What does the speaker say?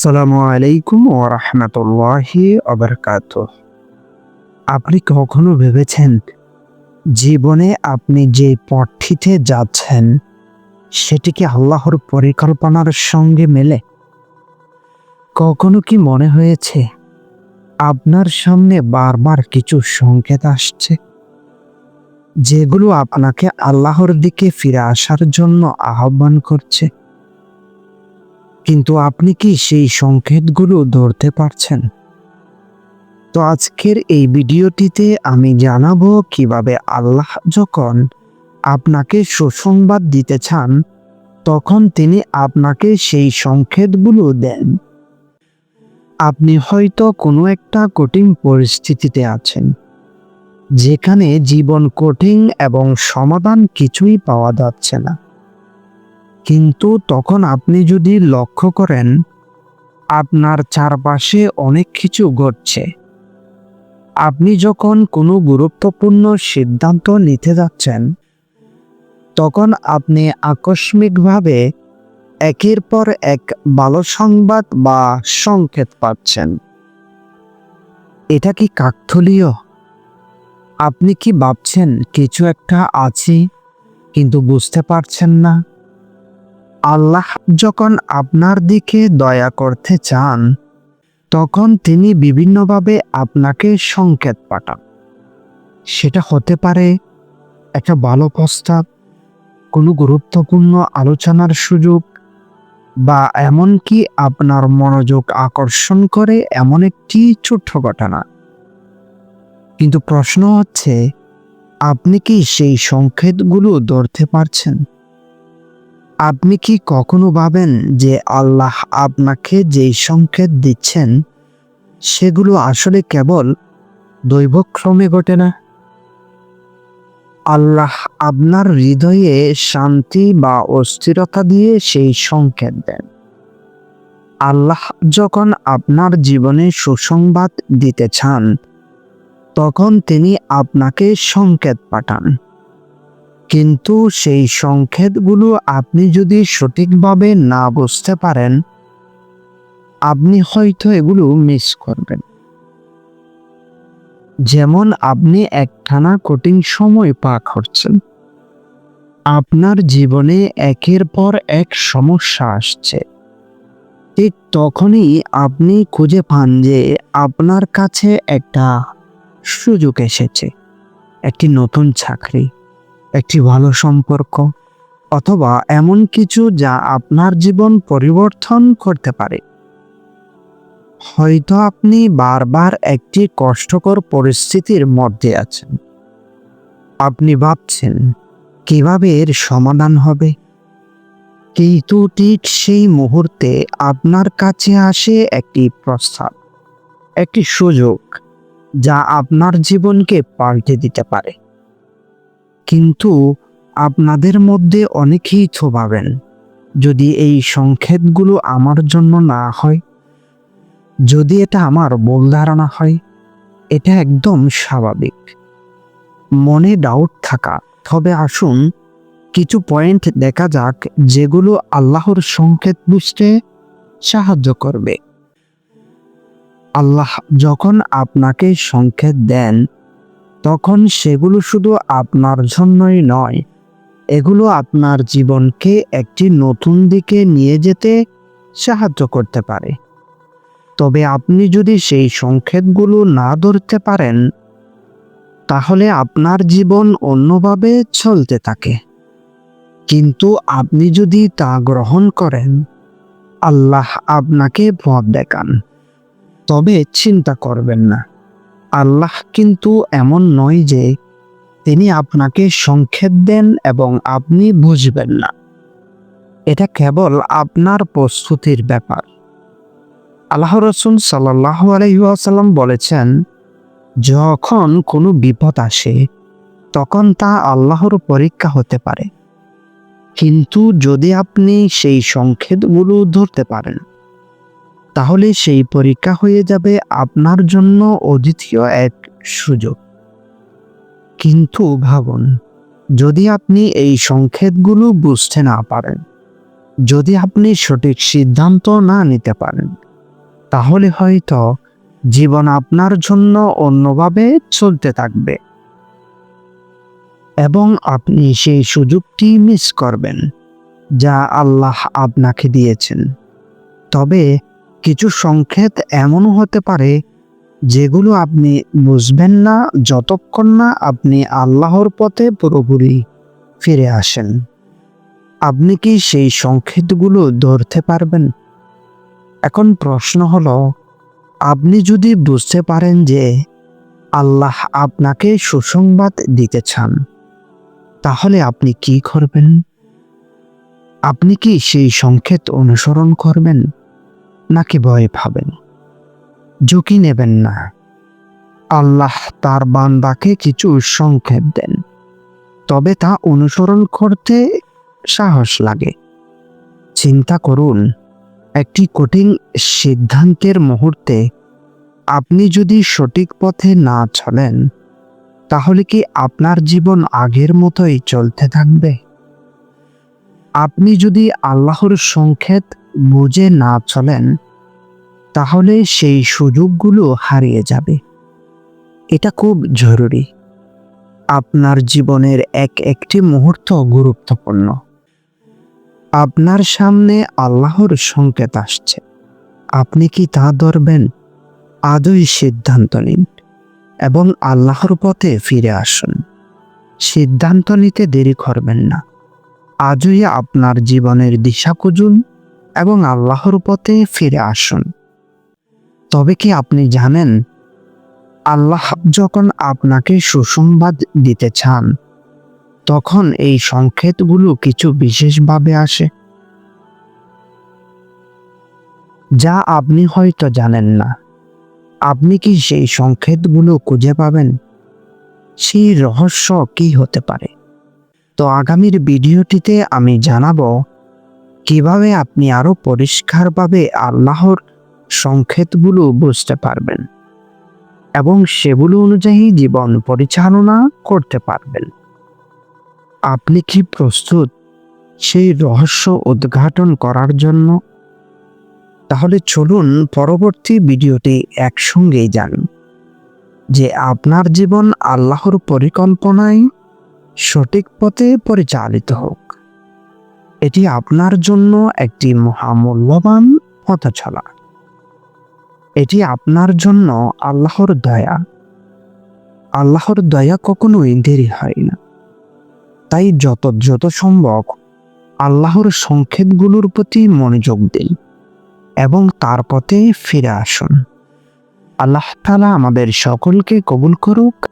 আসসালামু আলাইকুম ও রহমতুল্লাহি অবরকাত আপনি কখনো ভেবেছেন জীবনে আপনি যে পথটিতে যাচ্ছেন, সেটি কি আল্লাহর পরিকল্পনার সঙ্গে মেলে? কখনো কি মনে হয়েছে আপনার সামনে বারবার কিছু সংকেত আসছে? যেগুলো আপনাকে আল্লাহর দিকে ফিরে আসার জন্য আহ্বান করছে? কিন্তু আপনি কি সেই সংকেতগুলো ধরতে পারছেন? তো আজকের এই ভিডিওটিতে আমি জানাব কীভাবে আল্লাহ যখন আপনাকে সুসংবাদ দিতে চান, তখন তিনি আপনাকে সেই সংকেতগুলো দেন। আপনি হয়তো কোনো একটা কঠিন পরিস্থিতিতে আছেন, যেখানে জীবন কঠিন এবং সমাধান কিছুই পাওয়া যাচ্ছে না। কিন্তু তখন আপনি যদি লক্ষ্য করেন, আপনার চারপাশে অনেক কিছু ঘটছে। আপনি যখন কোনো গুরুত্বপূর্ণ সিদ্ধান্ত নিতে যাচ্ছেন, তখন আপনি আকস্মিকভাবে একের পর এক ভালো সংবাদ বা সংকেত পাচ্ছেন। এটা কি কাকথলীয় আপনি কি ভাবছেন, কিছু একটা আছে, কিন্তু বুঝতে পারছেন না? আল্লাহ যখন আপনার দিকে দয়া করতে চান, তখন তিনি বিভিন্নভাবে আপনাকে সংকেত পাঠান। সেটা হতে পারে একটা ভালো প্রস্তাব, কোনো গুরুত্বপূর্ণ আলোচনার সুযোগ, বা এমনকি আপনার মনোযোগ আকর্ষণ করে এমন একটি ছোট্ট ঘটনা। কিন্তু প্রশ্ন হচ্ছে, আপনি কি সেই সংকেতগুলো ধরতে পারছেন? আপনি কি কখনো ভাবেন যে আল্লাহ আপনাকে যেই সংকেত দিচ্ছেন, সেগুলো আসলে কেবল দৈবক্রমে ঘটে না? আল্লাহ আপনার হৃদয়ে শান্তি বা অস্থিরতা দিয়ে সেই সংকেত দেন। আল্লাহ যখন আপনার জীবনে সুসংবাদ দিতে চান, তখন তিনি আপনাকে সংকেত পাঠান। কিন্তু সেই সংকেতগুলো আপনি যদি সঠিকভাবে না বুঝতে পারেন, আপনি হয়তো এগুলো মিস করবেন। যেমন আপনি একটানা কঠিন সময় পা করছেন। আপনার জীবনে একের পর এক সমস্যা আসছে। ঠিক তখনই আপনি খুঁজে পান যে আপনার কাছে একটা সুযোগ এসেছে, একটি নতুন চাকরি। একটি ভালো সম্পর্ক অথবা এমন কিছু যা আপনার জীবন পরিবর্তন করতে পারে। হয়তো আপনি বারবার একটি কষ্টকর পরিস্থিতির মধ্যে আছেন। আপনি ভাবছেন, কীভাবে এর সমাধান হবে? কিন্তু ঠিক সেই মুহূর্তে আপনার কাছে আসে একটি প্রস্তাব, একটি সুযোগ যা আপনার জীবনকে পাল্টে দিতে পারে। কিন্তু আপনাদের মধ্যে অনেকেই তো ভাবেন যদি এই সংকেতগুলো আমার জন্য না হয়, যদি এটা আমার ভুল ধারণা হয়, এটা একদম স্বাভাবিক। মনে ডাউট থাকা। তবে আসুন, কিছু পয়েন্ট দেখা যাক যেগুলো আল্লাহর সংকেত বুঝতে সাহায্য করবে। আল্লাহ যখন আপনাকে সংকেত দেন তখন সেগুলো শুধু আপনার জন্যই নয়, এগুলো আপনার জীবনকে একটি নতুন দিকে নিয়ে যেতে সাহায্য করতে পারে। তবে আপনি যদি সেই সংকেতগুলো না ধরতে পারেন, তাহলে আপনার জীবন অন্যভাবে চলতে থাকে। কিন্তু আপনি যদি তা গ্রহণ করেন, আল্লাহ আপনাকে পথ দেখান, তবে চিন্তা করবেন না। আল্লাহ কিন্তু এমন নয় যে তিনি আপনাকে সংক্ষেপ দেন এবং আপনি বুঝবেন না। এটা কেবল আপনার প্রস্তুতির ব্যাপার। আল্লাহ রসুল সাল্লাহ আলহিহাসাল্লাম বলেছেন, যখন কোনো বিপদ আসে, তখন তা আল্লাহর পরীক্ষা হতে পারে। কিন্তু যদি আপনি সেই সংকেতগুলো ধরতে পারেন তাহলে সেই পরীক্ষা হয়ে যাবে আপনার জন্য অদ্বিতীয় এক সুযোগ। কিন্তু ভাবুন, যদি আপনি এই সংকেতগুলো বুঝতে না পারেন, যদি আপনি সঠিক সিদ্ধান্ত না নিতে পারেন, তাহলে হয়তো জীবন আপনার জন্য অন্যভাবে চলতে থাকবে এবং আপনি সেই সুযোগটি মিস করবেন যা আল্লাহ আপনাকে দিয়েছেন। তবে কিছু সংকেত এমনও হতে পারে যেগুলো আপনি বুঝবেন না যতক্ষণ না আপনি আল্লাহর পথে পুরোপুরি ফিরে আসেন। আপনি কি সেই সংকেতগুলো ধরতে পারবেন? এখন প্রশ্ন হলো, আপনি যদি বুঝতে পারেন যে আল্লাহ আপনাকে সুসংবাদ দিতে চান, তাহলে আপনি কি করবেন? আপনি কি সেই সংকেত অনুসরণ করবেন? নাকি ভয় পাবেন। ঝুঁকি নেবেন না। আল্লাহ তার বান্দাকে কিছু সংক্ষেপ দেন। তবে তা অনুসরণ করতে সাহস লাগে। চিন্তা করুন, একটি কঠিন সিদ্ধান্তের মুহূর্তে আপনি যদি সঠিক পথে না চলেন, তাহলে কি আপনার জীবন আগের মতোই চলতে থাকবে? আপনি যদি আল্লাহর সংকেত বুঝে না চলেন, তাহলে সেই সুযোগগুলো হারিয়ে যাবে। এটা খুব জরুরি। আপনার জীবনের এক একটি মুহূর্ত গুরুত্বপূর্ণ। আপনার সামনে আল্লাহর সংকেত আসছে। আপনি কি তা ধরবেন? আজই সিদ্ধান্ত নিন এবং আল্লাহর পথে ফিরে আসুন। সিদ্ধান্ত নিতে দেরি করবেন না। আজই আপনার জীবনের দিশা খুঁজুন। এবং আল্লাহর পথে ফিরে আসুন। তবে কি আপনি জানেন, আল্লাহ যখন আপনাকে সুসংবাদ দিতে চান, তখন এই সংকেতগুলো কিছু বিশেষভাবে আসে, যা আপনি হয়তো জানেন না। আপনি কি সেই সংকেতগুলো খুঁজে পাবেন? সেই রহস্য কি হতে পারে? তো আগামীর ভিডিওটিতে আমি জানাব কীভাবে আপনি আরও পরিষ্কারভাবে আল্লাহর সংকেতগুলো বুঝতে পারবেন? এবং সেগুলো অনুযায়ী জীবন পরিচালনা করতে পারবেন। আপনি কি প্রস্তুত সেই রহস্য উদ্ঘাটন করার জন্য? তাহলে চলুন পরবর্তী ভিডিওটি একসঙ্গেই যান, যে আপনার জীবন আল্লাহর পরিকল্পনায় সঠিক পথে পরিচালিত হোক। এটি আপনার জন্য একটি মহামূল্যবান পথ চলা এটি আপনার জন্য আল্লাহর দয়া। আল্লাহর দয়া কখনোই দেরি হয় না। তাই যত যত সম্ভব আল্লাহর সংকেতগুলোর প্রতি মনোযোগ দিন এবং তার পথে ফিরে আসুন। আল্লাহ তালা আমাদের সকলকে কবুল করুক।